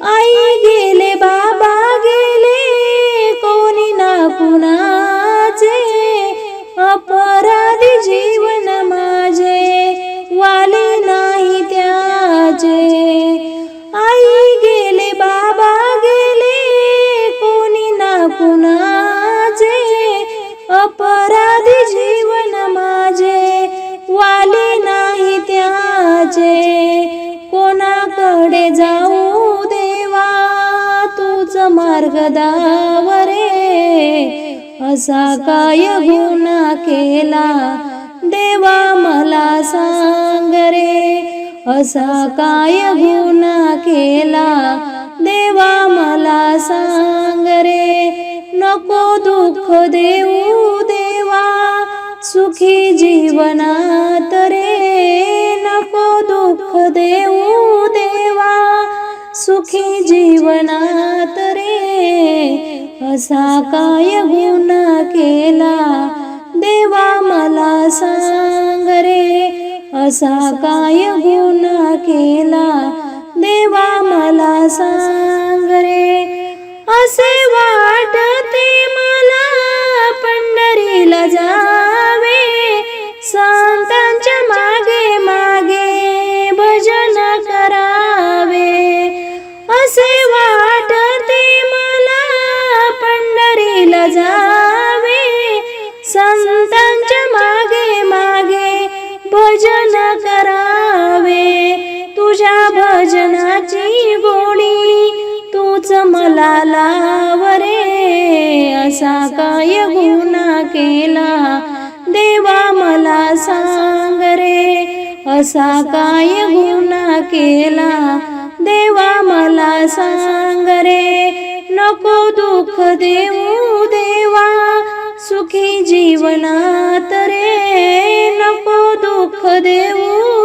आई गेले बाबा. तूच असा काय गुन्हा केला? देवा मला सांग रे असा काय गुन्हा केला? देवा मला सांग रे नको दुःख देऊ देवा सुखी जीवनात रे. असा काय गुन्हा केला? देवा मला सांग रे असा काय गुन्हा केला? देवा मला सांग रे असे वाटते भजनाची गोडी तूच मला लावरे असा काय गुन्हा केला? देवा मला सांग रे असा काय गुन्हा केला? देवा मला सांग रे नको दुःख देऊ देवा सुखी जीवनात रे नको दुःख देऊ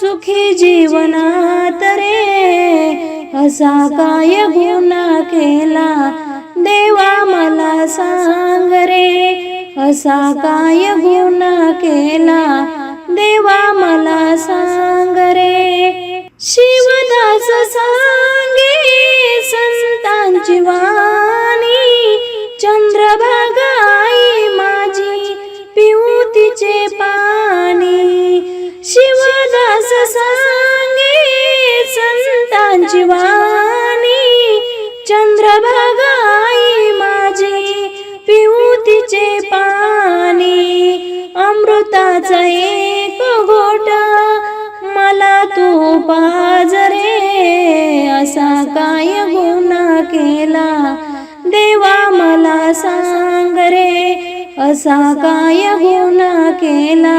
सुखी जीवनात रे असा काय गुन्हा केला? देवा मला सांग रे असा काय गुन्हा केला? देवा मला सांग रे. शिवदास सांग सांगे संतांची वाणी चंद्रभागाई माझी पिऊतीचे पाणी अमृताचा एक गोटा मला तू पाजरे असा काय गुन्हा केला? देवा मला सांग रे असा काय गुन्हा केला?